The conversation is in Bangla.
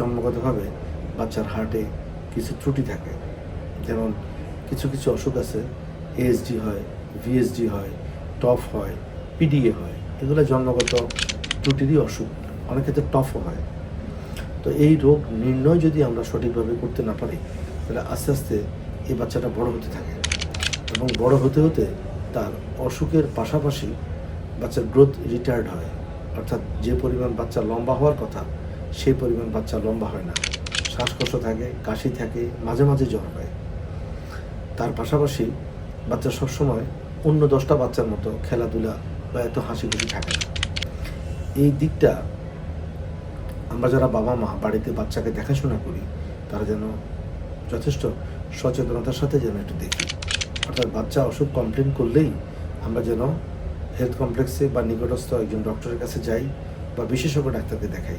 জন্মগতভাবে বাচ্চার হার্টে কিছু ত্রুটি থাকে। যেমন কিছু কিছু অসুখ আছে এএসডি হয় ভিএসডি হয় টফ হয় পিডিএ হয়, এগুলো জন্মগত ত্রুটিরই অসুখ। অনেক ক্ষেত্রে টফও হয়। তো এই রোগ নির্ণয় যদি আমরা সঠিকভাবে করতে না পারি, তাহলে আস্তে আস্তে এই বাচ্চাটা বড় হতে থাকে এবং বড় হতে হতে তার অসুখের পাশাপাশি বাচ্চার গ্রোথ রিটায়ার্ড হয়। অর্থাৎ যে পরিমাণ বাচ্চা লম্বা হওয়ার কথা সেই পরিমাণ বাচ্চা লম্বা হয় না। শ্বাসকষ্ট থাকে, কাশি থাকে, মাঝে মাঝে জ্বর হয়। তার পাশাপাশি বাচ্চা সবসময় অন্য দশটা বাচ্চার মতো খেলাধুলা বা এত হাসি খুশি থাকে না। এই দিকটা আমরা যারা বাবা মা বাড়িতে বাচ্চাকে দেখাশোনা করি, তারা যেন যথেষ্ট সচেতনতার সাথে যেন একটু দেখি। অর্থাৎ বাচ্চা অসুখ কমপ্লেন করলেই আমরা যেন হেলথ কমপ্লেক্সে বা নিকটস্থ একজন ডক্টরের কাছে যাই বা বিশেষজ্ঞ ডাক্তারকে দেখাই।